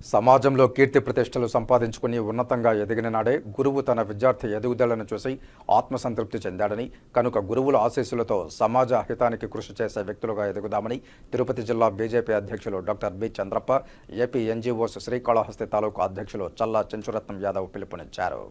సమాజంలో కీర్తి ప్రతిష్టలు సంపాదించుకుని ఉన్నతంగా ఎదిగిన నాడే గురువు తన విద్యార్థి ఎదుగుదలను చూసి ఆత్మసంతృప్తి చెందాడని కనుక గురువుల ఆశీస్సులతో సమాజ హితానికి కృషి చేసే వ్యక్తులుగా ఎదుగుదామని తిరుపతి జిల్లా బీజేపీ అధ్యక్షులు doctor B Chandrappa AP NGOs Srikalahasti తాలూకు అధ్యక్షులు చల్లా చెంచురత్నం యాదవ్ పిలుపునిచ్చారు.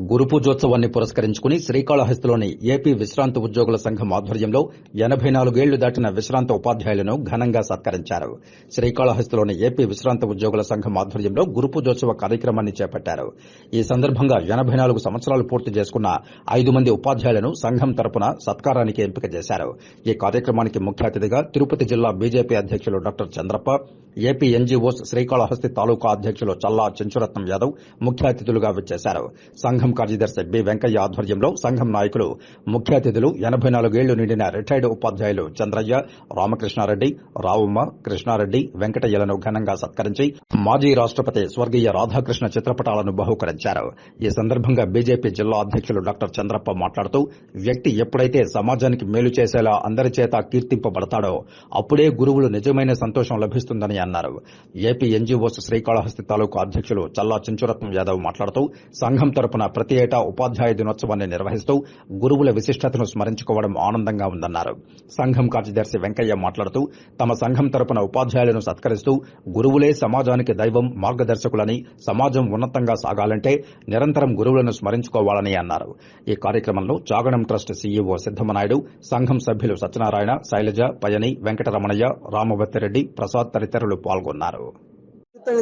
గురు పూజోత్సవాన్ని పురస్కరించుకుని శ్రీకాళహస్తిలోని ఏపీ విశ్రాంత ఉద్యోగుల సంఘం ఆధ్వర్యంలో ఎనభై నాలుగేళ్ళు దాటిన విశ్రాంత ఉపాధ్యాయులను ఘనంగా సత్కరించారు. శ్రీకాళహస్తిలోని ఏపీ విశ్రాంత ఉద్యోగుల సంఘం ఆధ్వర్యంలో గురు పూజోత్సవ కార్యక్రమాన్ని చేపట్టారు. ఈ సందర్భంగా ఎనభై నాలుగు సంవత్సరాలు పూర్తి చేసుకున్న ఐదు మంది ఉపాధ్యాయులను సంఘం తరపున సత్కారానికి ఎంపిక చేశారు. ఈ కార్యక్రమానికి ముఖ్య అతిథిగా తిరుపతి జిల్లా బీజేపీ అధ్యక్షులు doctor Chandrappa AP NGOs Srikalahasti తాలూకా అధ్యక్షులు చల్లా చెంచురత్నం యాదవ్ ముఖ్య అతిథులుగా విచ్చేశారు. సంఘం కార్యదర్శి బి వెంకయ్య ఆధ్వర్యంలో సంఘం నాయకులు ముఖ్య అతిథులు ఎనభై నాలుగేళ్ళు నిండిన రిటైర్డ్ ఉపాధ్యాయులు చంద్రయ్య రామకృష్ణారెడ్డి రావుమ్మ కృష్ణారెడ్డి వెంకటయ్యలను ఘనంగా సత్కరించి మాజీ రాష్ట్రపతి స్వర్గీయ రాధాకృష్ణ చిత్రపటాలను బహుకరించారు. ఈ సందర్భంగా బీజేపీ జిల్లా అధ్యక్షులు డాక్టర్ చంద్రప్ప మాట్లాడుతూ వ్యక్తి ఎప్పుడైతే సమాజానికి మేలు చేసేలా అందరి చేత కీర్తింపబడతాడో అప్పుడే గురువులు నిజమైన సంతోషం లభిస్తుందని అన్నారు. ఏపీ ఎన్జీఓస్ శ్రీకాళహస్తి తాలూకు అధ్యక్షులు చల్లా చించురత్నం యాదవ్ మాట్లాడుతూ సంఘం తరపున ప్రతి ఏటా ఉపాధ్యాయ దినోత్సవాన్ని నిర్వహిస్తూ గురువుల విశిష్టతను స్మరించుకోవడం ఆనందంగా ఉందన్నారు. సంఘం కార్యదర్శి వెంకయ్య మాట్లాడుతూ తమ సంఘం తరపున ఉపాధ్యాయులను సత్కరిస్తూ గురువులే సమాజానికి దైవం మార్గదర్శకులని సమాజం ఉన్నతంగా సాగాలంటే నిరంతరం గురువులను స్మరించుకోవాలని అన్నారు. ఈ కార్యక్రమంలో చాగణం ట్రస్ట్ సీఈఓ సిద్దమనాయుడు సంఘం సభ్యులు సత్యనారాయణ శైలజ పయని వెంకటరమణయ్య రామవత్తిరెడ్డి ప్రసాద్ తదితరులు పాల్గొన్నారు.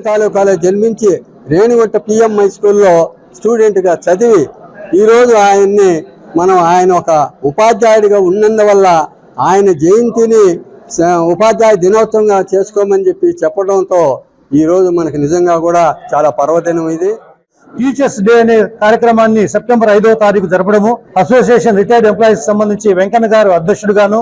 తాలూకాలో జన్మించి రేణిగుంట పిఎం హై స్కూల్లో స్టూడెంట్గా చదివి ఈరోజు ఆయన్ని మనం ఆయన ఒక ఉపాధ్యాయుడిగా ఉన్నందువల్ల ఆయన జయంతిని ఉపాధ్యాయ దినోత్సవంగా చేసుకోమని చెప్పి చెప్పడంతో ఈరోజు మనకు నిజంగా కూడా చాలా పర్వదినం ఇది. టీచర్స్ డే అనే కార్యక్రమాన్ని సెప్టెంబర్ ఐదవ తారీఖు జరపడము. అసోసియేషన్ రిటైర్డ్ ఎంప్లాయీస్ సంబంధించి వెంకన్న గారు అధ్యక్షుడుగాను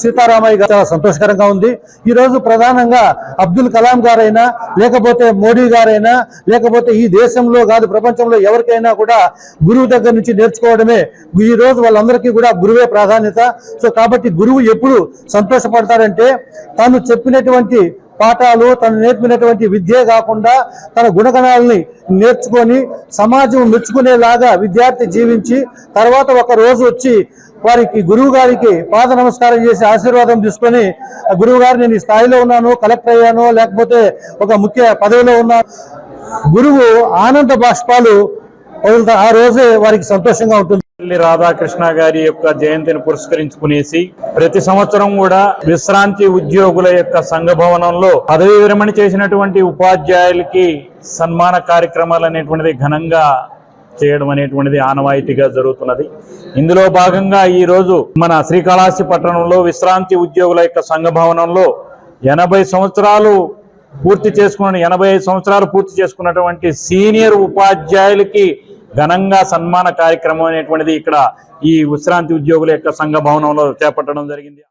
సీతారామయ్య గారు చాలా సంతోషకరంగా ఉంది. ఈ రోజు ప్రధానంగా అబ్దుల్ కలాం గారైనా లేకపోతే మోడీ గారైనా లేకపోతే ఈ దేశంలో కాదు ప్రపంచంలో ఎవరికైనా కూడా గురువు దగ్గర నుంచి నేర్చుకోవడమే. ఈ రోజు వాళ్ళందరికీ కూడా గురువే ప్రాధాన్యత. సో కాబట్టి గురువు ఎప్పుడు సంతోషపడతారంటే తాను చెప్పినటువంటి పాఠాలు తను నేర్పినటువంటి విద్యే కాకుండా తన గుణగణాలని నేర్చుకొని సమాజం మెచ్చుకునేలాగా విద్యార్థి జీవించి తర్వాత ఒక రోజు వచ్చి వారికి గురువు గారికి పాద నమస్కారం చేసి ఆశీర్వాదం తీసుకొని "ఆ గురువు గారు నేను ఈ స్థాయిలో ఉన్నాను కలెక్టర్ అయ్యాను లేకపోతే ఒక ముఖ్య పదవిలో ఉన్నాను. గురువు ఆనంద బాష్పాలు వదులుతా- ఆ రోజు వారికి సంతోషంగా ఉంటుంది. రాధాకృష్ణ గారి యొక్క జయంతిని పురస్కరించుకునేసి ప్రతి సంవత్సరం కూడా విశ్రాంతి ఉద్యోగుల యొక్క సంఘ భవనంలో పదవి విరమణ చేసినటువంటి ఉపాధ్యాయులకి సన్మాన కార్యక్రమాలు అనేటువంటిది ఘనంగా చేయడం అనేటువంటిది ఆనవాయితీగా జరుగుతున్నది. ఇందులో భాగంగా ఈ రోజు మన శ్రీకాళహస్తి పట్టణంలో విశ్రాంతి ఉద్యోగుల యొక్క సంఘ భవనంలో ఎనభై సంవత్సరాలు పూర్తి చేసుకున్న ఎనభై ఐదు సంవత్సరాలు పూర్తి చేసుకున్నటువంటి సీనియర్ ఉపాధ్యాయులకి ఘనంగా సన్మాన కార్యక్రమం అనేటువంటిది ఇక్కడ ఈ విశ్రాంతి ఉద్యోగుల యొక్క సంఘ భవనంలో చేపట్టడం జరిగింది.